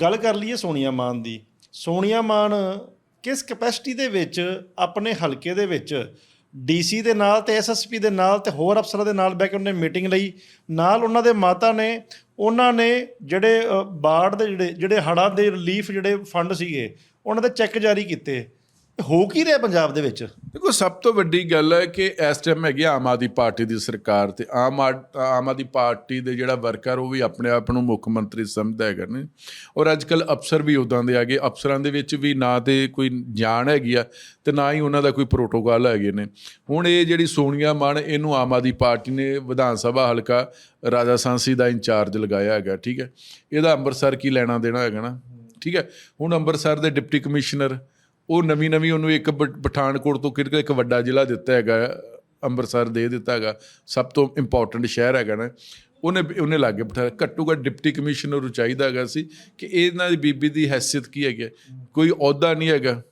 ਗੱਲ ਕਰ ਲਈਏ ਸੋਨੀਆ ਮਾਨ ਦੀ। ਸੋਨੀਆ ਮਾਨ ਕਿਸ ਕੈਪੈਸਿਟੀ ਦੇ ਵਿੱਚ, ਆਪਣੇ ਹਲਕੇ ਦੇ ਵਿੱਚ ਡੀਸੀ ਦੇ ਨਾਲ ਤੇ ਐਸਐਸਪੀ ਦੇ ਨਾਲ ਤੇ ਹੋਰ ਅਫਸਰਾਂ ਦੇ ਨਾਲ ਬਹਿ ਕੇ ਉਹਨੇ ਮੀਟਿੰਗ ਲਈ। ਨਾਲ ਉਹਨਾਂ ਦੇ ਮਾਤਾ ਨੇ, ਉਹਨਾਂ ਨੇ ਜਿਹੜੇ ਬਾੜ ਦੇ ਜਿਹੜੇ ਜਿਹੜੇ ਹੜ੍ਹਾਂ ਦੇ ਰਿਲੀਫ ਜਿਹੜੇ ਫੰਡ ਸੀਗੇ, ਉਹਨਾਂ ਦੇ ਚੈੱਕ ਜਾਰੀ ਕੀਤੇ। ਹੋ ਕੀ ਰਿਹਾ ਪੰਜਾਬ ਦੇ ਵਿੱਚ? ਦੇਖੋ, ਸਭ ਤੋਂ ਵੱਡੀ ਗੱਲ ਹੈ ਕਿ ਇਸ ਟਾਈਮ ਹੈਗੀ ਆਮ ਆਦਮੀ ਪਾਰਟੀ ਦੀ ਸਰਕਾਰ ਤੇ ਆਮ ਆਦ- ਆਮ ਆਦਮੀ ਪਾਰਟੀ ਦੇ ਜਿਹੜਾ ਵਰਕਰ, ਉਹ ਵੀ ਆਪਣੇ ਆਪ ਨੂੰ ਮੁੱਖ ਮੰਤਰੀ ਸਮਝਦਾ ਹੈਗਾ ਨੇ। ਔਰ ਅੱਜ ਕੱਲ ਅਫਸਰ ਵੀ ਉਦਾਂ ਦੇ ਆ ਗਏ ਅਫਸਰਾਂ ਦੇ ਵਿੱਚ ਵੀ ਨਾ ਤੇ ਕੋਈ ਜਾਣ ਹੈਗੀ ਆ ਤੇ ਨਾ ਹੀ ਉਹਨਾਂ ਦਾ ਕੋਈ ਪ੍ਰੋਟੋਕਾਲ ਹੈਗੇ ਨੇ। ਹੁਣ ਇਹ ਜਿਹੜੀ ਸੋਨੀਆ ਮਾਨ, ਇਹਨੂੰ ਆਮ ਆਦਮੀ ਪਾਰਟੀ ਨੇ ਵਿਧਾਨ ਸਭਾ ਹਲਕਾ ਰਾਜਾ ਸਾਂਸੀ ਦਾ ਇੰਚਾਰਜ ਲਗਾਇਆ ਹੈਗਾ, ਠੀਕ ਹੈ। ਇਹਦਾ ਅੰਮ੍ਰਿਤਸਰ ਕੀ ਲੈਣਾ ਦੇਣਾ ਹੈਗਾ ਨਾ, ਠੀਕ ਹੈ। ਹੁਣ ਅੰਮ੍ਰਿਤਸਰ ਦੇ ਡਿਪਟੀ ਕਮਿਸ਼ਨਰ ਉਹ ਨਵੀਂ ਨਵੀਂ ਉਹਨੂੰ ਇੱਕ ਪ- ਪਠਾਨਕੋਟ ਤੋਂ ਕਿਹੜਾ ਇੱਕ ਵੱਡਾ ਜ਼ਿਲ੍ਹਾ ਦਿੱਤਾ ਹੈਗਾ, ਅੰਮ੍ਰਿਤਸਰ ਦੇ ਦਿੱਤਾ ਹੈਗਾ, ਸਭ ਤੋਂ ਇੰਪੋਰਟੈਂਟ ਸ਼ਹਿਰ ਹੈਗਾ ਨਾ, ਉਹਨੇ ਉਹਨੇ ਲਾਗੇ ਬਿਠਾਇਆ। ਘੱਟੋ ਘੱਟ ਡਿਪਟੀ ਕਮਿਸ਼ਨਰ ਨੂੰ ਚਾਹੀਦਾ ਹੈਗਾ ਸੀ ਕਿ ਇਹਨਾਂ ਦੀ ਬੀਬੀ ਦੀ ਹੈਸੀਅਤ ਕੀ ਹੈਗੀ ਹੈ। ਕੋਈ ਅਹੁਦਾ ਨਹੀਂ ਹੈਗਾ,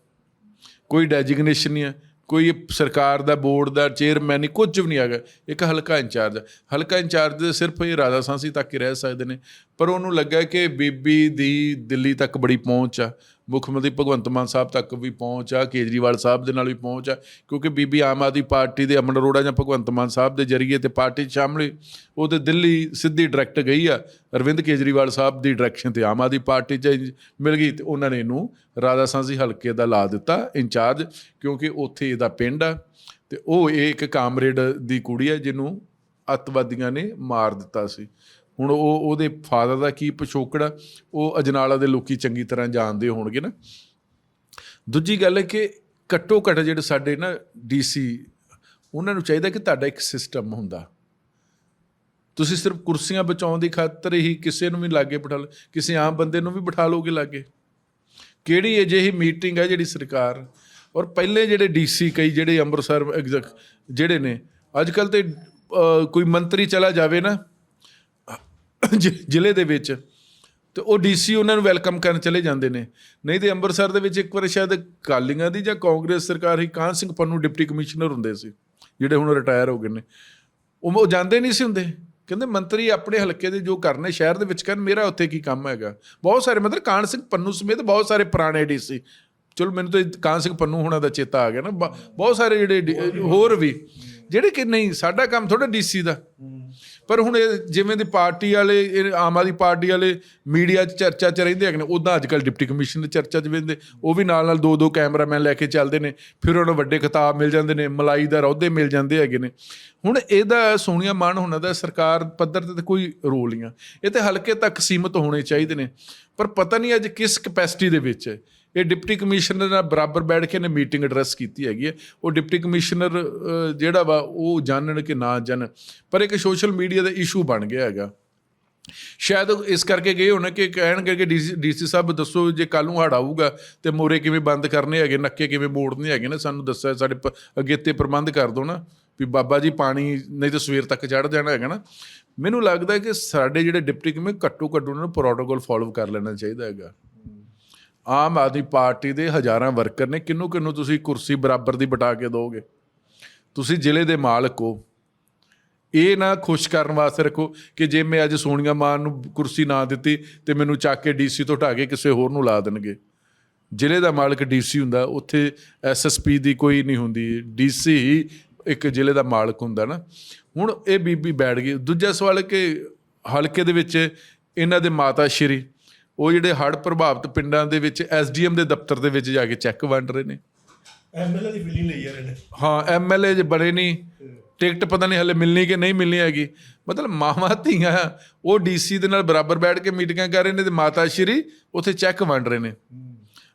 ਕੋਈ ਡੈਜਿਗਨੇਸ਼ਨ ਨਹੀਂ ਹੈ, ਕੋਈ ਸਰਕਾਰ ਦਾ ਬੋਰਡ ਦਾ ਚੇਅਰਮੈਨ ਨਹੀਂ, ਕੁਝ ਵੀ ਨਹੀਂ ਹੈਗਾ। ਇੱਕ ਹਲਕਾ ਇੰਚਾਰਜ ਹਲਕਾ ਇੰਚਾਰਜ ਦੇ ਸਿਰਫ ਇਹ ਰਾਜਾ ਸਾਂਸੀ ਤੱਕ ਹੀ ਰਹਿ ਸਕਦੇ ਨੇ। ਪਰ ਉਹਨੂੰ ਲੱਗਾ ਕਿ ਬੀਬੀ ਦੀ ਦਿੱਲੀ ਤੱਕ ਬੜੀ ਪਹੁੰਚ ਆ। ਮੁੱਖ ਮੰਤਰੀ ਭਗਵੰਤ ਮਾਨ ਸਾਹਿਬ ਤੱਕ ਵੀ ਪਹੁੰਚ ਆ, ਕੇਜਰੀਵਾਲ ਸਾਹਿਬ ਦੇ ਨਾਲ ਵੀ ਪਹੁੰਚ ਆ, ਕਿਉਂਕਿ ਬੀਬੀ ਆਮ ਆਦਮੀ ਪਾਰਟੀ ਦੇ ਅਮਨ ਅਰੋੜਾ ਜਾਂ ਭਗਵੰਤ ਮਾਨ ਸਾਹਿਬ ਦੇ ਜਰੀਏ ਤੇ ਪਾਰਟੀ 'ਚ ਸ਼ਾਮਲ ਉਹ ਤੇ ਦਿੱਲੀ ਸਿੱਧੀ ਡਾਇਰੈਕਟ ਗਈ ਆ। ਅਰਵਿੰਦ ਕੇਜਰੀਵਾਲ ਸਾਹਿਬ ਦੀ ਡਾਇਰੈਕਸ਼ਨ ਤੇ ਆਮ ਆਦਮੀ ਪਾਰਟੀ 'ਚ ਮਿਲ ਗਈ ਤੇ ਉਹਨਾਂ ਨੇ ਇਹਨੂੰ ਰਾਧਾ ਸਾਂਸੀ ਹਲਕੇ ਦਾ ਲਾ ਦਿੱਤਾ ਇੰਚਾਰਜ, ਕਿਉਂਕਿ ਉੱਥੇ ਇਹਦਾ ਪਿੰਡ ਆ ਤੇ ਉਹ ਇਹ ਇੱਕ ਕਾਮਰੇਡ ਦੀ ਕੁੜੀ ਆ ਜਿਹਨੂੰ ਅੱਤਵਾਦੀਆਂ ਨੇ ਮਾਰ ਦਿੱਤਾ ਸੀ। ਹੁਣ ਉਹ ਉਹਦੇ ਫਾਦਰ ਦਾ ਕੀ ਪਿਛੋਕੜ ਆ, ਉਹ ਅਜਨਾਲਾ ਦੇ ਲੋਕੀ ਚੰਗੀ ਤਰ੍ਹਾਂ ਜਾਣਦੇ ਹੋਣਗੇ ਨਾ। ਦੂਜੀ ਗੱਲ ਹੈ ਕਿ ਘੱਟੋ ਘੱਟ ਜਿਹੜੇ ਸਾਡੇ ਨਾ ਡੀਸੀ ਉਹਨਾਂ ਨੂੰ ਚਾਹੀਦਾ ਕਿ ਤੁਹਾਡਾ ਇੱਕ ਸਿਸਟਮ ਹੁੰਦਾ। ਤੁਸੀਂ ਸਿਰਫ ਕੁਰਸੀਆਂ ਬਚਾਉਣ ਦੀ ਖਾਤਰ ਹੀ ਕਿਸੇ ਨੂੰ ਵੀ ਲਾਗੇ ਬਿਠਾ ਲਓ, ਕਿਸੇ ਆਮ ਬੰਦੇ ਨੂੰ ਵੀ ਬਿਠਾ ਲੋਗੇ ਲਾਗੇ। ਕਿਹੜੀ ਅਜਿਹੀ ਮੀਟਿੰਗ ਹੈ ਜਿਹੜੀ ਸਰਕਾਰ, ਔਰ ਪਹਿਲੇ ਜਿਹੜੇ ਡੀਸੀ ਕਈ ਜਿਹੜੇ ਅੰਮ੍ਰਿਤਸਰ, ਐਗਜ਼ੈਕ, ਜਿਹੜੇ ਨੇ, ਅੱਜ ਕੱਲ ਤੇ ਕੋਈ ਮੰਤਰੀ ਚਲਾ ਜਾਵੇ ਨਾ ਜ਼ਿਲ੍ਹੇ ਦੇ ਵਿੱਚ, ਤੇ ਉਹ ਡੀਸੀ ਉਹਨਾਂ ਨੂੰ ਵੈਲਕਮ ਕਰਨ ਚਲੇ ਜਾਂਦੇ ਨੇ। ਨਹੀਂ ਤੇ ਅੰਮ੍ਰਿਤਸਰ ਦੇ ਵਿੱਚ ਇੱਕ ਵਾਰ ਸ਼ਾਇਦ ਕਾਲੀਆਂ ਦੀ ਜਾਂ ਕਾਂਗਰਸ ਸਰਕਾਰ ਹੀ ਕਾਨ ਸਿੰਘ ਪੰਨੂ ਡਿਪਟੀ ਕਮਿਸ਼ਨਰ ਹੁੰਦੇ ਸੀ, ਜਿਹੜੇ ਹੁਣ ਰਿਟਾਇਰ ਹੋ ਗਏ ਨੇ। ਉਹ ਜਾਂਦੇ ਨਹੀਂ ਸੀ ਹੁੰਦੇ। ਕਹਿੰਦੇ ਮੰਤਰੀ ਆਪਣੇ ਹਲਕੇ ਦੇ ਜੋ ਕਰਨੇ ਸ਼ਹਿਰ ਦੇ ਵਿੱਚ ਕਰਨ ਮੇਰਾ ਉੱਥੇ ਕੀ ਕੰਮ ਹੈਗਾ? ਬਹੁਤ ਸਾਰੇ ਮਤਲਬ ਕਾਹਨ ਸਿੰਘ ਪੰਨੂ ਸਮੇਤ ਬਹੁਤ ਸਾਰੇ ਪੁਰਾਣੇ ਡੀਸੀ ਚਲੋ ਮੈਨੂੰ ਤਾਂ ਕਾਹਨ ਸਿੰਘ ਪੰਨੂ ਹੋਣਾ ਦਾ ਚੇਤਾ ਆ ਗਿਆ ਨਾ। ਬਹੁਤ ਸਾਰੇ ਜਿਹੜੇ ਡੀ- ਹੋਰ ਵੀ, ਜਿਹੜੇ ਕਿ ਨਹੀਂ, ਸਾਡਾ ਕੰਮ ਥੋੜਾ ਡੀਸੀ ਦਾ। ਪਰ ਹੁਣ ਇਹ ਜਿਵੇਂ ਦੀ ਪਾਰਟੀ ਵਾਲੇ, ਇਹ ਆਮ ਆਦਮੀ ਪਾਰਟੀ ਵਾਲੇ ਮੀਡੀਆ 'ਚ ਚਰਚਾ 'ਚ ਰਹਿੰਦੇ ਹੈਗੇ ਨੇ ਉਦਾਂ ਅੱਜ ਕੱਲ ਡਿਪਟੀ ਕਮਿਸ਼ਨਰ ਚਰਚਾ 'ਚ ਵਹਿੰਦੇ ਉਹ ਵੀ ਨਾਲ ਨਾਲ ਦੋ ਦੋ ਕੈਮਰਾਮੈਨ ਲੈ ਕੇ ਚੱਲਦੇ ਨੇ, ਫਿਰ ਉਹਨਾਂ ਨੂੰ ਵੱਡੇ ਖਿਤਾਬ ਮਿਲ ਜਾਂਦੇ ਨੇ, ਮਲਾਈ ਦਾ ਅਹੁਦੇ ਮਿਲ ਜਾਂਦੇ ਹੈਗੇ ਨੇ ਹੁਣ ਇਹਦਾ ਸੋਨੀਆ ਮਾਨ ਹੋਣਾ ਦਾ ਸਰਕਾਰ ਪੱਧਰ ਤੇ ਤਾਂ ਕੋਈ ਰੋਲ ਨਹੀਂ ਆ ਇਹ ਤੇ ਹਲਕੇ ਤੱਕ ਸੀਮਤ ਹੋਣੇ ਚਾਹੀਦੇ ਨੇ, ਪਰ ਪਤਾ ਨਹੀਂ ਅੱਜ ਕਿਸ ਕਪੈਸਿਟੀ ਦੇ ਵਿੱਚ ਹੈ। ਇਹ ਡਿਪਟੀ ਕਮਿਸ਼ਨਰ ਨਾਲ ਬਰਾਬਰ ਬੈਠ ਕੇ ਨੇ ਮੀਟਿੰਗ ਐਡਰੈਸ ਕੀਤੀ ਹੈਗੀ ਹੈ। ਉਹ ਡਿਪਟੀ ਕਮਿਸ਼ਨਰ ਜਿਹੜਾ ਵਾ, ਉਹ ਜਾਣਨ ਕਿ ਨਾ ਜਾਣ ਪਰ ਇੱਕ ਸੋਸ਼ਲ ਮੀਡੀਆ ਦਾ ਇਸ਼ੂ ਬਣ ਗਿਆ ਹੈਗਾ। ਸ਼ਾਇਦ ਇਸ ਕਰਕੇ ਗਏ ਹੋਣਾ ਕਿ ਕਹਿਣਗੇ ਕਿ ਡੀਸੀ ਸਾਹਿਬ, ਦੱਸੋ ਜੇ ਕੱਲ ਨੂੰ ਹੜ ਆਊਗਾ ਤੇ ਮੋਰੇ ਕਿਵੇਂ ਬੰਦ ਕਰਨੇ ਹੈਗੇ, ਨੱਕੇ ਕਿਵੇਂ ਮੋੜਨੇ ਹੈਗੇ ਨਾ, ਸਾਨੂੰ ਦੱਸਿਆ ਸਾਡੇ ਪ- ਅਗੇਤੇ ਪ੍ਰਬੰਧ ਕਰ ਦਿਓ ਨਾ, ਵੀ ਬਾਬਾ ਜੀ ਪਾਣੀ ਨਹੀਂ ਤਾਂ ਸਵੇਰ ਤੱਕ ਚੜ ਜਾਣਾ ਹੈਗਾ ਨਾ। ਮੈਨੂੰ ਲੱਗਦਾ ਕਿ ਸਾਡੇ ਜਿਹੜੇ ਡਿਪਟੀ ਕਮੇ ਘੱਟੋ ਘੱਟ ਉਹਨਾਂ ਨੂੰ ਪ੍ਰੋਟੋਕੋਲ ਫਾਲੋ ਕਰ ਲੈਣਾ ਚਾਹੀਦਾ ਹੈਗਾ। ਆਮ ਆਦਮੀ ਪਾਰਟੀ ਦੇ ਹਜ਼ਾਰਾਂ ਵਰਕਰ ਨੇ, ਕਿੰਨੂੰ ਕਿੰਨੂੰ ਤੁਸੀਂ ਕੁਰਸੀ ਬਰਾਬਰ ਦੀ ਬਟਾ ਕੇ ਦੋਗੇ? ਤੁਸੀਂ ਜ਼ਿਲ੍ਹੇ ਦੇ ਮਾਲਕ ਹੋ। ਇਹ ਨਾ ਖੁਸ਼ ਕਰਨ ਵਾਸਤੇ ਰੱਖੋ ਕਿ ਜੇ ਮੈਂ ਅੱਜ ਸੋਨੀਆ ਮਾਨ ਨੂੰ ਕੁਰਸੀ ਨਾ ਦਿੱਤੀ ਤੇ ਮੈਨੂੰ ਚੱਕ ਕੇ ਡੀਸੀ ਤੋਂ ਢਾ ਕੇ ਕਿਸੇ ਹੋਰ ਨੂੰ ਲਾ ਦੇਣਗੇ। ਜ਼ਿਲ੍ਹੇ ਦਾ ਮਾਲਕ ਡੀਸੀ ਹੁੰਦਾ, ਉੱਥੇ ਐਸਐਸਪੀ ਦੀ ਕੋਈ ਨਹੀਂ ਹੁੰਦੀ। ਡੀਸੀ ਹੀ ਇੱਕ ਜ਼ਿਲ੍ਹੇ ਦਾ ਮਾਲਕ ਹੁੰਦਾ ਨਾ। ਹੁਣ ਇਹ ਬੀਬੀ ਬੈਠ ਗਈ। ਦੂਜਾ ਸਵਾਲ ਕਿ ਹਲਕੇ ਦੇ ਵਿੱਚ ਇਹਨਾਂ ਦੇ ਮਾਤਾ ਸ਼੍ਰੀ ਉਹ ਜਿਹੜੇ ਹੜ੍ਹ ਪ੍ਰਭਾਵਿਤ ਪਿੰਡਾਂ ਦੇ ਵਿੱਚ ਐਸਡੀਐਮ ਦੇ ਦਫ਼ਤਰ ਦੇ ਵਿੱਚ ਜਾ ਕੇ ਚੈੱਕ ਵੰਡ ਰਹੇ ਨੇ। ਐਮਐਲਏ ਦੀ ਫੀਲਿੰਗ ਲਈ ਯਾਰ ਇਹਨੇ ਹਾਂ ਐਮਐਲਏ ਜੇ ਬਣੇ ਨਹੀਂ ਟਿਕਟ ਪਤਾ ਨਹੀਂ ਹਲੇ ਮਿਲਣੀ ਕਿ ਨਹੀਂ ਮਿਲਣੀ ਹੈਗੀ। ਮਤਲਬ ਮਾਵਾਂ ਧੀਆਂ ਉਹ ਡੀਸੀ ਦੇ ਨਾਲ ਬਰਾਬਰ ਬੈਠ ਕੇ ਮੀਟਿੰਗਾਂ ਕਰ ਰਹੇ ਨੇ ਤੇ ਮਾਤਾ ਸ਼੍ਰੀ ਉੱਥੇ ਚੈੱਕ ਵੰਡ ਰਹੇ ਨੇ।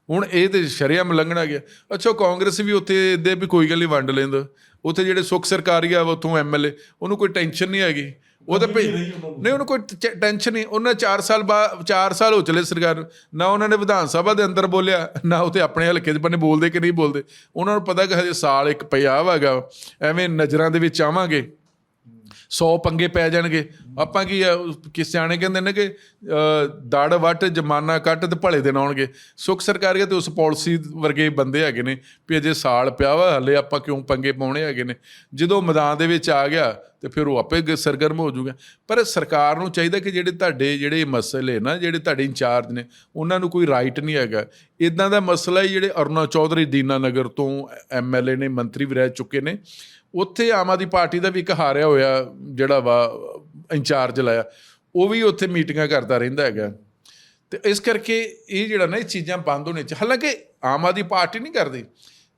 ਹੁਣ ਇਹ ਤੇ ਸ਼ਰਿਆਮ ਲੰਘਣਾ ਗਿਆ। ਅੱਛਾ ਕਾਂਗਰਸ ਵੀ ਉੱਥੇ ਦੇ ਵੀ ਕੋਈ ਗੱਲ ਨਹੀਂ ਵੰਡ ਲੈਂਦਾ। ਉੱਥੇ ਜਿਹੜੇ ਸੁਖ ਸਰਕਾਰੀ ਆ ਉੱਥੋਂ ਐਮਐਲਏ ਉਹਨੂੰ ਕੋਈ ਟੈਨਸ਼ਨ ਨਹੀਂ ਹੈਗੀ। ਉਹ ਤਾਂ ਭਈ- ਨਹੀਂ ਉਹਨੂੰ ਕੋਈ ਟੈਨਸ਼ਨ ਨਹੀਂ। ਉਹਨਾਂ 4 ਸਾਲ ਬਾਅਦ 4 ਸਾਲ ਹੋ ਚਲੇ ਸਰਕਾਰ ਨੂੰ। ਉਹਨਾਂ ਨੇ ਵਿਧਾਨ ਸਭਾ ਦੇ ਅੰਦਰ ਬੋਲਿਆ ਨਾ ਉੱਥੇ ਆਪਣੇ ਹਲਕੇ ਦੇ ਬੰਨੇ ਬੋਲਦੇ ਕਿ ਨਹੀਂ ਬੋਲਦੇ। ਉਹਨਾਂ ਨੂੰ ਪਤਾ ਕਿ ਹਜੇ ਸਾਲ ਇੱਕ ਪਿਆ ਹੈਗਾ ਐਵੇਂ ਨਜ਼ਰਾਂ ਦੇ ਵਿੱਚ ਆਵਾਂਗੇ। 100 ਪੰਗੇ ਪੈ ਜਾਣਗੇ। ਆਪਾਂ ਕੀ ਆ, ਕਿਸ ਸਿਆਣੇ ਕਹਿੰਦੇ ਨੇ ਕਿ ਅ, ਦੜ ਵੱਟ ਜਮਾਨਾ ਕੱਟ ਤੇ ਭਲੇ ਦਿਨ ਆਉਣਗੇ। ਸੁਖ ਸਰਕਾਰੀਆ ਤੇ ਉਸ ਪਾਲਿਸੀ ਵਰਗੇ ਬੰਦੇ ਹੈਗੇ ਨੇ ਵੀ ਅਜੇ ਸਾਲ ਪਿਆ ਵਾ ਹਲੇ ਆਪਾਂ ਕਿਉਂ ਪੰਗੇ ਪਾਉਣੇ ਹੈਗੇ ਨੇ। ਜਦੋਂ ਮੈਦਾਨ ਦੇ ਵਿੱਚ ਆ ਗਿਆ ਤੇ ਫਿਰ ਉਹ ਆਪੇ ਸਰਗਰਮ ਹੋ ਜਾਊਗਾ। ਪਰ ਸਰਕਾਰ ਨੂੰ ਚਾਹੀਦਾ ਕਿ ਜਿਹੜੇ ਤੁਹਾਡੇ ਜਿਹੜੇ ਮਸਲੇ ਨਾ ਜਿਹੜੇ ਤੁਹਾਡੇ ਇੰਚਾਰਜ ਨੇ ਉਹਨਾਂ ਨੂੰ ਕੋਈ ਰਾਈਟ ਨਹੀਂ ਹੈਗਾ। ਇਦਾਂ ਦਾ ਮਸਲਾ ਹੀ ਜਿਹੜੇ ਅਰੁਣਾ ਚੌਧਰੀ ਦੀਨਾ ਨਗਰ ਤੋਂ ਐਮਐਲਏ ਨੇ ਮੰਤਰੀ ਵੀ ਰਹਿ ਚੁੱਕੇ ਨੇ। ਉੱਥੇ ਆਮ ਆਦਮੀ ਪਾਰਟੀ ਦਾ ਵੀ ਇੱਕ ਹਾਰਿਆ ਹੋਇਆ ਜਿਹੜਾ ਵਾ, ਇੰਚਾਰਜ ਲਾਇਆ, ਉਹ ਵੀ ਉੱਥੇ ਮੀਟਿੰਗਾਂ ਕਰਦਾ ਰਹਿੰਦਾ ਹੈਗਾ। ਤੇ ਇਸ ਕਰਕੇ ਇਹ ਜਿਹੜਾ ਨਾ, ਇਹ ਚੀਜ਼ਾਂ ਬੰਦ ਹੋਣੇ ਚ ਹਾਲਾਂਕਿ ਆਮ ਆਦਮੀ ਪਾਰਟੀ ਨਹੀਂ ਕਰਦੀ।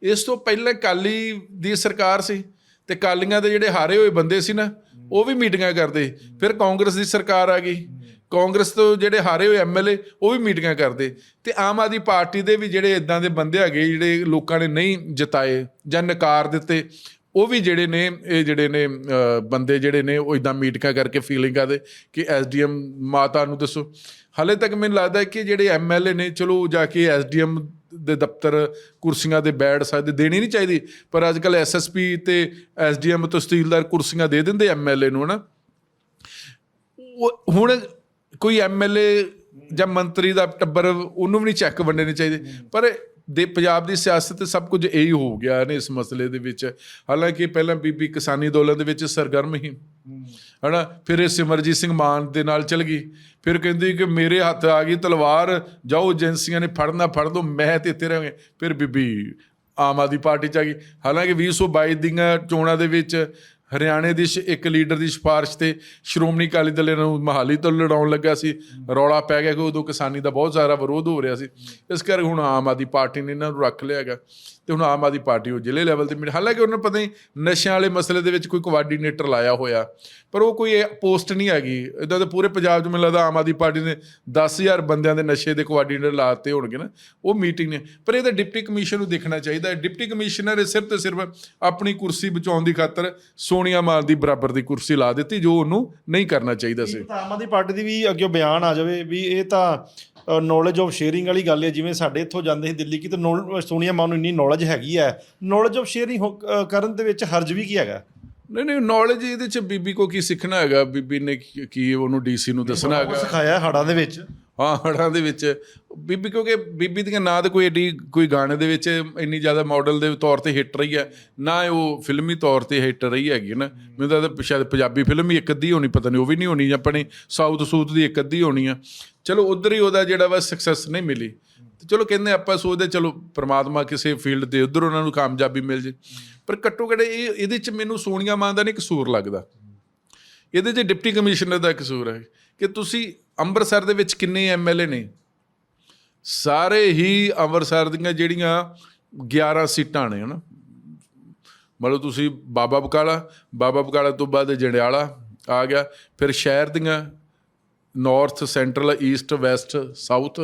ਇਸ ਤੋਂ ਪਹਿਲਾਂ ਕਾਲੀ ਦੀ ਸਰਕਾਰ ਸੀ ਤੇ ਕਾਲੀਆਂ ਦੇ ਜਿਹੜੇ ਹਾਰੇ ਹੋਏ ਬੰਦੇ ਸੀ ਨਾ, ਉਹ ਵੀ ਮੀਟਿੰਗਾਂ ਕਰਦੇ। ਫਿਰ ਕਾਂਗਰਸ ਦੀ ਸਰਕਾਰ ਆ ਗਈ। ਕਾਂਗਰਸ ਤੋਂ ਜਿਹੜੇ ਹਾਰੇ ਹੋਏ ਐਮਐਲਏ ਉਹ ਵੀ ਮੀਟਿੰਗਾਂ ਕਰਦੇ। ਤੇ ਆਮ ਆਦਮੀ ਪਾਰਟੀ ਦੇ ਵੀ ਜਿਹੜੇ ਇਦਾਂ ਦੇ ਬੰਦੇ ਹੈਗੇ, ਜਿਹੜੇ ਲੋਕਾਂ ਨੇ ਨਹੀਂ ਜਿਤਾਏ ਜਾਂ ਨਕਾਰ ਦਿੱਤੇ ਉਹ ਵੀ ਜਿਹੜੇ ਨੇ, ਇਹ ਜਿਹੜੇ ਨੇ ਬੰਦੇ ਜਿਹੜੇ ਨੇ, ਉਹ ਇਦਾਂ ਮੀਟਿੰਗਾਂ ਕਰਕੇ ਫੀਲਿੰਗ ਕਰਦੇ ਕਿ ਐਸਡੀਐਮ ਮਾਤਾ ਨੂੰ ਦੱਸੋ। ਹਾਲੇ ਤੱਕ ਮੈਨੂੰ ਲੱਗਦਾ ਕਿ ਜਿਹੜੇ ਐਮਐਲਏ ਨੇ, ਚਲੋ ਜਾ ਕੇ ਐਸਡੀਐਮ ਦੇ ਦਫ਼ਤਰ ਕੁਰਸੀਆਂ ਦੇ ਬੈਠ ਸਕਦੇ, ਦੇਣੀ ਨਹੀਂ ਚਾਹੀਦੀ। ਪਰ ਅੱਜ ਕੱਲ ਐਸਐਸਪੀ ਤੇ ਐਸਡੀਐਮ ਤਹਿਸੀਲਦਾਰ ਕੁਰਸੀਆਂ ਦੇ ਦਿੰਦੇ ਐਮਐਲਏ ਨੂੰ, ਹਨਾ? ਉਹ ਹੁਣ ਕੋਈ ਐਮਐਲਏ ਜਾਂ ਮੰਤਰੀ ਦਾ ਟੱਬਰ, ਉਹਨੂੰ ਵੀ ਨਹੀਂ ਚੈੱਕ ਵੰਡਣੇ ਚਾਹੀਦੇ। ਪਰ ਦੇ ਪੰਜਾਬ ਦੀ ਸਿਆਸਤ ਤੇ ਸਭ ਕੁਝ ਇਹੀ ਹੋ ਗਿਆ ਨੇ ਇਸ ਮਸਲੇ ਦੇ ਵਿੱਚ। ਹਾਲਾਂਕਿ ਪਹਿਲਾਂ ਬੀਬੀ ਕਿਸਾਨੀ ਅੰਦੋਲਨ ਦੇ ਵਿੱਚ ਸਰਗਰਮ ਹੀ ਹਨਾ? ਫਿਰ ਇਹ ਸਿਮਰਜੀਤ ਸਿੰਘ ਮਾਨ ਦੇ ਨਾਲ ਚਲ ਗਈ। ਫਿਰ ਕਹਿੰਦੀ ਕਿ ਮੇਰੇ ਹੱਥ ਆ ਗਈ ਤਲਵਾਰ, ਜਾਓ ਏਜੰਸੀਆਂ ਨੇ ਫੜਨਾ, ਫੜ ਦੋ, ਮੈਂ ਤੇ ਇੱਥੇ ਰਹਾਂਗੇ ਫਿਰ ਬੀਬੀ ਆਮ ਆਦਮੀ ਪਾਰਟੀ ਚ ਆ ਗਈ। ਹਾਲਾਂਕਿ 2022 ਦੀਆਂ ਚੋਣਾਂ ਦੇ ਵਿੱਚ ਹਰਿਆਣੇ ਦੀ ਸ਼- ਇੱਕ ਲੀਡਰ ਦੀ ਸਿਫਾਰਿਸ਼ ਤੇ ਸ਼੍ਰੋਮਣੀ ਅਕਾਲੀ ਦਲ ਇਹਨਾਂ ਨੂੰ ਮਹਾਲੀ ਤੋਂ ਲੜਾਉਣ ਲੱਗਾ ਸੀ। ਰੌਲਾ ਪੈ ਗਿਆ ਕਿ ਉਦੋਂ ਕਿਸਾਨੀ ਦਾ ਬਹੁਤ ਜ਼ਿਆਦਾ ਵਿਰੋਧ ਹੋ ਰਿਹਾ ਸੀ। ਇਸ ਕਰਕੇ ਹੁਣ ਆਮ ਆਦਮੀ ਪਾਰਟੀ ਨੇ ਇਹਨਾਂ ਨੂੰ ਰੱਖ ਲਿਆ ਹੈਗਾ। ਤੇ ਹੁਣ ਆਮ ਆਦਮੀ ਪਾਰਟੀ ਉਹ ਜ਼ਿਲ੍ਹੇ ਲੈਵਲ ਤੇ ਮੀਟ- ਹਾਲਾਂਕਿ ਉਹਨਾਂ ਨੂੰ ਪਤਾ ਨਹੀਂ, ਨਸ਼ਿਆਂ ਵਾਲੇ ਮਸਲੇ ਦੇ ਵਿੱਚ ਕੋਈ ਕੋਆਰਡੀਨੇਟਰ ਲਾਇਆ ਹੋਇਆ, ਪਰ ਉਹ ਕੋਈ ਪੋਸਟ ਨਹੀਂ ਹੈਗੀ। ਇਦਾਂ ਤਾਂ ਪੂਰੇ ਪੰਜਾਬ 'ਚ ਮੈਨੂੰ ਲੱਗਦਾ ਆਮ ਆਦਮੀ ਪਾਰਟੀ ਨੇ 10000 ਬੰਦਿਆਂ ਦੇ ਨਸ਼ੇ ਦੇ ਕੋਆਰਡੀਨੇਟਰ ਲਾਤੇ ਹੋਣਗੇ ਨਾ। ਉਹ ਮੀਟਿੰਗ ਨੇ। ਪਰ ਇਹ ਤਾਂ ਡਿਪਟੀ ਕਮਿਸ਼ਨ ਨੂੰ ਦੇਖਣਾ ਚਾਹੀਦਾ ਹੈ। ਡਿਪਟੀ ਕਮਿਸ਼ਨਰ ਨੇ ਸਿਰਫ ਤੇ ਸਿਰਫ ਆਪਣੀ ਕੁਰਸੀ ਬਚਾਉਣ ਦੀ ਖਾਤਰ ਸੋਨੀਆ ਮਾਨ ਦੀ ਬਰਾਬਰ ਦੀ ਕੁਰਸੀ ਲਾ ਦਿੱਤੀ, ਜੋ ਉਹਨੂੰ ਨਹੀਂ ਕਰਨਾ ਚਾਹੀਦਾ ਸੀ। ਆਮ ਆਦਮੀ ਪਾਰਟੀ ਦੀ ਵੀ ਅੱਗੇ ਬਿਆਨ ਆ ਜਾਵੇ ਵੀ ਇਹ ਤਾਂ ਨੌਲੇਜ ਆਫ ਸ਼ੇਅਰਿੰਗ ਵਾਲੀ ਗੱਲ ਹੈ ਜਿਵੇਂ ਸਾਡੇ ਇੱਥੋਂ ਜਾਂਦੇ ਸੀ ਦਿੱਲੀ ਕੀ ਤੇ ਸੋਨੀਆ ਮਾਨ ਨੂੰ ਇੰਨੀ ਨੌਲੇਜ ਹੈਗੀ ਹੈ। ਨੌਲੇਜ ਆਫ ਸ਼ੇਅਰਿੰਗ ਕਰਨ ਦੇ ਵਿੱਚ ਹਰਜ ਵੀ ਕੀ ਹੈਗਾ? ਨਹੀਂ ਨਹੀਂ ਨੌਲੇਜ ਇਹਦੇ ਚ ਬੀਬੀ ਕੋ ਕੀ ਸਿੱਖਣਾ ਹੈਗਾ? ਬੀਬੀ ਨੇ ਕੀ ਉਹਨੂੰ ਡੀਸੀ ਨੂੰ ਦੱਸਣਾ ਹੈਗਾ? ਸਿਖਾਇਆ ਹੜਾਂ ਦੇ ਵਿੱਚ? ਹਾਂ ਹੜਾਂ ਦੇ ਵਿੱਚ। ਬੀਬੀ, ਕਿਉਂਕਿ ਬੀਬੀ ਦੀਆਂ ਨਾ ਤੇ ਕੋਈ ਏਡੀ, ਕੋਈ ਗਾਣੇ ਦੇ ਵਿੱਚ ਇੰਨੀ ਜ਼ਿਆਦਾ ਮਾਡਲ ਦੇ ਤੌਰ ਤੇ ਹਿੱਟ ਰਹੀ ਹੈ, ਨਾ ਉਹ ਫਿਲਮੀ ਤੌਰ ਤੇ ਹਿੱਟ ਰਹੀ ਹੈਗੀ ਨਾ। ਮੈਨੂੰ ਤਾਂ ਸ਼ਾਇਦ ਪੰਜਾਬੀ ਫਿਲਮ ਹੀ ਇੱਕ ਅੱਧੀ ਹੋਣੀ, ਪਤਾ ਨਹੀਂ ਉਹ ਵੀ ਨਹੀਂ ਹੋਣੀ, ਜਾਂ ਆਪਣੀ ਸਾਊਥ ਸੂਥ ਦੀ ਇੱਕ ਅੱਧੀ ਹੋਣੀ ਆ। ਚਲੋ, ਉਧਰ ਹੀ ਉਹਦਾ ਜਿਹੜਾ ਵਾ ਸਕਸੈਸ ਨਹੀਂ ਮਿਲੀ। ਤੇ ਚਲੋ ਕਹਿੰਦੇ ਆਪਾਂ ਸੋਚਦੇ, ਚਲੋ ਪ੍ਰਮਾਤਮਾ ਕਿਸੇ ਫੀਲਡ ਤੇ ਉਧਰ ਉਹਨਾਂ ਨੂੰ ਕਾਮਯਾਬੀ ਮਿਲ ਜੇ। ਪਰ ਘੱਟੋ ਘੱਟ ਇਹ, ਇਹਦੇ ਚ ਮੈਨੂੰ ਸੋਨੀਆ ਮਾਨ ਦਾ ਨਹੀਂ ਕਸੂਰ ਲੱਗਦਾ। ਇਹਦੇ 'ਚ ਡਿਪਟੀ ਕਮਿਸ਼ਨਰ ਦਾ ਕਸੂਰ ਹੈ ਕਿ ਤੁਸੀਂ ਅੰਮ੍ਰਿਤਸਰ ਦੇ ਵਿੱਚ ਕਿੰਨੇ ਐਮਐਲਏ ਨੇ? ਸਾਰੇ ਹੀ ਅੰਮ੍ਰਿਤਸਰ ਦੀਆਂ ਜਿਹੜੀਆਂ 11 ਸੀਟਾਂ ਨੇ, ਹਨਾ? ਮਤਲਬ ਤੁਸੀਂ ਬਾਬਾ ਬਕਾਲਾ ਬਾਬਾ ਬਕਾਲਾ ਤੋਂ ਬਾਅਦ ਜੰਡਿਆਲਾ ਆ ਗਿਆ, ਫਿਰ ਸ਼ਹਿਰ ਦੀਆਂ north central east west south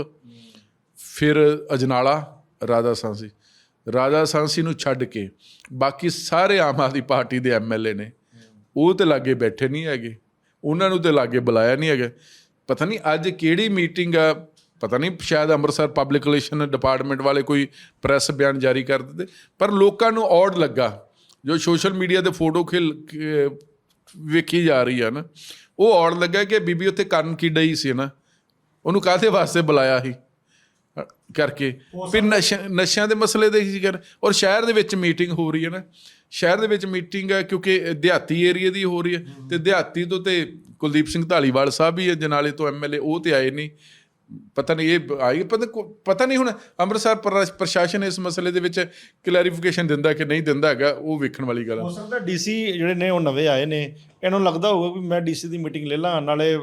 ਫਿਰ ਅਜਨਾਲਾ, ਰਾਜਾ ਸਾਂਸੀ। ਰਾਜਾ ਸਾਂਸੀ ਨੂੰ ਛੱਡ ਕੇ ਬਾਕੀ ਸਾਰੇ ਆਮ ਆਦਮੀ ਪਾਰਟੀ ਦੇ ਐਮਐਲਏ ਨੇ, ਉਹ ਤੇ ਲਾਗੇ ਬੈਠੇ ਨਹੀਂ ਹੈਗੇ, ਉਹਨਾਂ ਨੂੰ ਤੇ ਲਾਗੇ ਬੁਲਾਇਆ ਨਹੀਂ ਹੈਗਾ। ਪਤਾ ਨਹੀਂ ਅੱਜ ਕਿਹੜੀ ਮੀਟਿੰਗ ਆ ਪਤਾ ਨਹੀਂ ਸ਼ਾਇਦ ਅੰਮ੍ਰਿਤਸਰ ਪਬਲਿਕ ਰਿਲੇਸ਼ਨ ਡਿਪਾਰਟਮੈਂਟ ਵਾਲੇ ਕੋਈ ਪ੍ਰੈਸ ਬਿਆਨ ਜਾਰੀ ਕਰ ਦਿੱਤੇ ਪਰ ਲੋਕਾਂ ਨੂੰ ਔੜ ਲੱਗਾ ਜੋ ਸੋਸ਼ਲ ਮੀਡੀਆ ਤੇ ਫੋਟੋ ਖਿਲ ਵੇਖੀ ਜਾ ਰਹੀ ਹੈ ਨਾ ਉਹ ਔੜ ਲੱਗਾ ਕਿ ਬੀਬੀ ਉੱਥੇ ਕਰਨ ਕੀ ਡਈ ਸੀ ਨਾ ਉਹਨੂੰ ਕਾਹਦੇ ਵਾਸਤੇ ਬੁਲਾਇਆ ਸੀ ਕਰਕੇ ਫਿਰ ਨਸ਼ਾ ਨਸ਼ਿਆਂ ਦੇ ਮਸਲੇ ਦੇ ਹੀ ਕਰ ਔਰ ਸ਼ਹਿਰ ਦੇ ਵਿੱਚ ਮੀਟਿੰਗ ਹੋ ਰਹੀ ਹੈ ਨਾ ਸ਼ਹਿਰ ਦੇ ਵਿੱਚ ਮੀਟਿੰਗ ਹੈ ਕਿਉਂਕਿ ਦਿਹਾਤੀ ਏਰੀਆ ਦੀ ਹੋ ਰਹੀ ਹੈ ਤੇ ਦਿਹਾਤੀ ਤੋਂ ਤੇ ਕੁਲਦੀਪ ਸਿੰਘ ਢਾਲੀਵਾਲ ਸਾਹਿਬ ਵੀ ਹੈ ਜਨਾਲੇ ਤੋਂ ਐਮਐਲਏ ਉਹ ਤੇ ਆਏ ਨਹੀਂ। ਪਤਾ ਨਹੀਂ, ਇਹ ਆਈ ਪਤਾ ਪਤਾ ਨਹੀਂ ਹੁਣ ਅੰਮ੍ਰਿਤਸਰ ਪ੍ਰਸ਼ਾਸਨ ਇਸ ਮਸਲੇ ਦੇ ਵਿੱਚ ਕਲੈਰੀਫਿਕੇਸ਼ਨ ਦਿੰਦਾ ਕਿ ਨਹੀਂ ਦਿੰਦਾ ਹੈਗਾ, ਉਹ ਵੇਖਣ ਵਾਲੀ ਗੱਲ ਹੈ ਹੋ ਸਕਦਾ ਡੀਸੀ ਜਿਹੜੇ ਨੇ, ਉਹ ਨਵੇਂ ਆਏ ਨੇ। ਇਹਨੂੰ ਲੱਗਦਾ ਹੋਊਗਾ ਵੀ ਮੈਂ ਡੀਸੀ ਦੀ ਮੀਟਿੰਗ ਲੈ ਲਾਂ, ਨਾਲੇ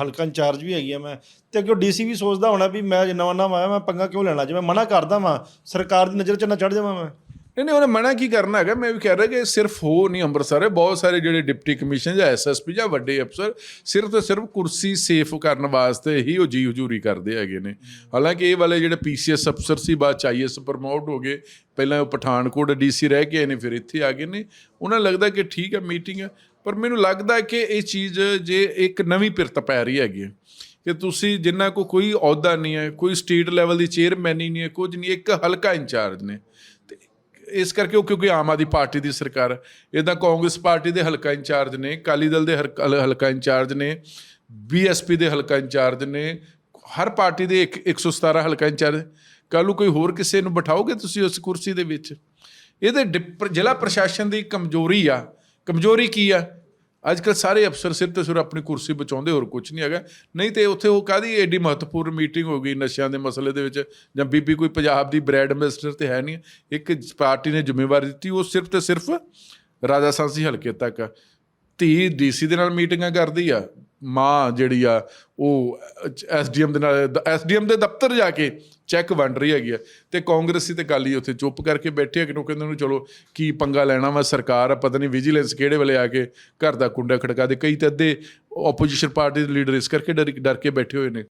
ਹਲਕਾ ਇੰਚਾਰਜ ਵੀ ਹੈਗੀ ਆ ਮੈਂ। ਤੇ ਅੱਗੇ ਡੀਸੀ ਵੀ ਸੋਚਦਾ ਹੋਣਾ ਵੀ ਮੈਂ ਨਵਾਂ ਨਵਾਂ ਆਇਆ ਮੈਂ ਪੰਗਾ ਕਿਉਂ ਲੈਣਾ? ਜੇ ਮੈਂ ਮਨਾ ਕਰਦਾ ਵਾਂ, ਸਰਕਾਰ ਦੀ ਨਜ਼ਰ 'ਚ ਨਾ ਚੜ ਜਾਵਾਂ ਮੈਂ। ਨਹੀਂ ਨਹੀਂ, ਉਹਨੇ ਮਨਾ ਕੀ ਕਰਨਾ ਹੈਗਾ? ਮੈਂ ਵੀ ਕਹਿ ਰਿਹਾ ਕਿ ਸਿਰਫ ਹੋ ਨਹੀਂ, ਅੰਮ੍ਰਿਤਸਰ ਹੈ। ਬਹੁਤ ਸਾਰੇ ਜਿਹੜੇ ਡਿਪਟੀ ਕਮਿਸ਼ਨ ਜਾਂ ਐਸਐਸਪੀ ਜਾਂ ਵੱਡੇ ਅਫਸਰ ਸਿਰਫ ਤੇ ਸਿਰਫ ਕੁਰਸੀ ਸੇਫ ਕਰਨ ਵਾਸਤੇ ਹੀ ਉਹ ਜੀ ਹਜੂਰੀ ਕਰਦੇ ਹੈਗੇ ਨੇ। ਹਾਲਾਂਕਿ ਇਹ ਵਾਲੇ ਜਿਹੜੇ ਪੀਸੀਐਸ ਅਫਸਰ ਸੀ, ਬਾਅਦ ਚ ਆਈਐਸ ਪ੍ਰਮੋਟ ਹੋ ਗਏ। ਪਹਿਲਾਂ ਉਹ ਪਠਾਨਕੋਟ ਡੀਸੀ ਰਹਿ ਕੇ ਆਏ ਨੇ, ਫਿਰ ਇੱਥੇ ਆ ਗਏ ਨੇ। ਉਹਨਾਂ ਨੂੰ ਲੱਗਦਾ ਕਿ ਠੀਕ ਹੈ, ਮੀਟਿੰਗ ਹੈ। ਪਰ ਮੈਨੂੰ ਲੱਗਦਾ ਕਿ ਇਹ ਚੀਜ਼ ਜੇ ਇੱਕ ਨਵੀਂ ਪਿਰਤ ਪੈ ਰਹੀ ਹੈਗੀ ਹੈ ਕਿ ਤੁਸੀਂ ਜਿੰਨਾ ਕੋ ਕੋਈ ਅਹੁਦਾ ਨਹੀਂ ਹੈ, ਕੋਈ ਸਟੇਟ ਲੈਵਲ ਦੀ ਚੇਅਰਮੈਨ ਹੀ ਨਹੀਂ ਹੈ, ਕੁਝ ਨਹੀਂ ਇੱਕ ਹਲਕਾ ਇੰਚਾਰਜ ਨੇ। ਇਸ ਕਰਕੇ ਉਹ ਕਿਉਂਕਿ ਆਮ ਆਦਮੀ ਪਾਰਟੀ ਦੀ ਸਰਕਾਰ ਹੈ। ਇਦਾਂ ਕਾਂਗਰਸ ਪਾਰਟੀ ਦੇ ਹਲਕਾ ਇੰਚਾਰਜ ਨੇ, ਅਕਾਲੀ ਦਲ ਦੇ ਹਰ- ਹਲ- ਹਲਕਾ ਇੰਚਾਰਜ ਨੇ ਬੀਐਸਪੀ ਦੇ ਹਲਕਾ ਇੰਚਾਰਜ ਨੇ, ਹਰ ਪਾਰਟੀ ਦੇ ਇੱਕ 117 ਹਲਕਾ ਇੰਚਾਰਜ ਕੱਲ੍ਹ ਨੂੰ ਕੋਈ ਹੋਰ ਕਿਸੇ ਨੂੰ ਬਿਠਾਓਗੇ ਤੁਸੀਂ ਉਸ ਕੁਰਸੀ ਦੇ ਵਿੱਚ? ਇਹਦੇ ਡਿਪ- ਜ਼ਿਲ੍ਹਾ ਪ੍ਰਸ਼ਾਸਨ ਦੀ ਕਮਜ਼ੋਰੀ ਆ। ਕਮਜ਼ੋਰੀ ਕੀ ਆ? ਅੱਜ ਕੱਲ੍ਹ ਸਾਰੇ ਅਫਸਰ ਸਿਰ ਤੇ ਸਿਰ ਆਪਣੀ ਕੁਰਸੀ ਬਚਾਉਂਦੇ, ਹੋਰ ਕੁਝ ਨਹੀਂ ਹੈਗਾ। ਨਹੀਂ ਤੇ ਉੱਥੇ ਉਹ ਕਾਦੀ ਐਡੀ ਮਹੱਤਵਪੂਰਨ ਮੀਟਿੰਗ ਹੋ ਗਈ ਨਸ਼ਿਆਂ ਦੇ ਮਸਲੇ ਦੇ ਵਿੱਚ? ਜਾਂ ਬੀਬੀ ਕੋਈ ਪੰਜਾਬ ਦੀ ਬ੍ਰੈਡ ਮਿਨਿਸਟਰ ਤੇ ਹੈ ਨਹੀਂ? ਇੱਕ ਪਾਰਟੀ ਨੇ ਜ਼ਿੰਮੇਵਾਰੀ ਦਿੱਤੀ, ਉਹ ਸਿਰਫ ਤੇ ਸਿਰਫ ਰਾਜਾ ਸਾਂਸੀ ਹਲਕੇ ਤੱਕ ਆ। ਧੀ ਡੀਸੀ ਦੇ ਨਾਲ ਮੀਟਿੰਗਾਂ ਕਰਦੀ ਆ ਮਾਂ ਜਿਹੜੀ ਆ, ਉਹ ਐਸਡੀਐਮ ਦੇ ਨਾਲ ਐਸਡੀਐਮ ਦੇ ਦਫ਼ਤਰ ਜਾ ਕੇ ਚੈੱਕ ਵੰਡ ਰਹੀ ਹੈਗੀ ਆ। ਤੇ ਕਾਂਗਰਸੀ ਤੇ ਕਾਲੀ ਉੱਥੇ ਚੁੱਪ ਕਰਕੇ ਬੈਠੇ ਆ ਕਿ ਉਹ ਕਹਿੰਦੇ ਨੂੰ ਚਲੋ ਕੀ ਪੰਗਾ ਲੈਣਾ ਵਾ ਸਰਕਾਰ ਆ, ਪਤਾ ਨਹੀਂ ਵਿਜੀਲੈਂਸ ਕਿਹੜੇ ਵੇਲੇ ਆ ਕੇ ਘਰ ਦਾ ਕੁੰਡਾ ਖੜਕਾ ਦੇ। ਕਈ ਤਾਂ ਅੱਧੇ ਆਪੋਜੀਸ਼ਨ ਪਾਰਟੀ ਦੇ ਲੀਡਰ ਇਸ ਕਰਕੇ ਡਰ ਡਰ ਕੇ ਬੈਠੇ ਹੋਏ ਨੇ।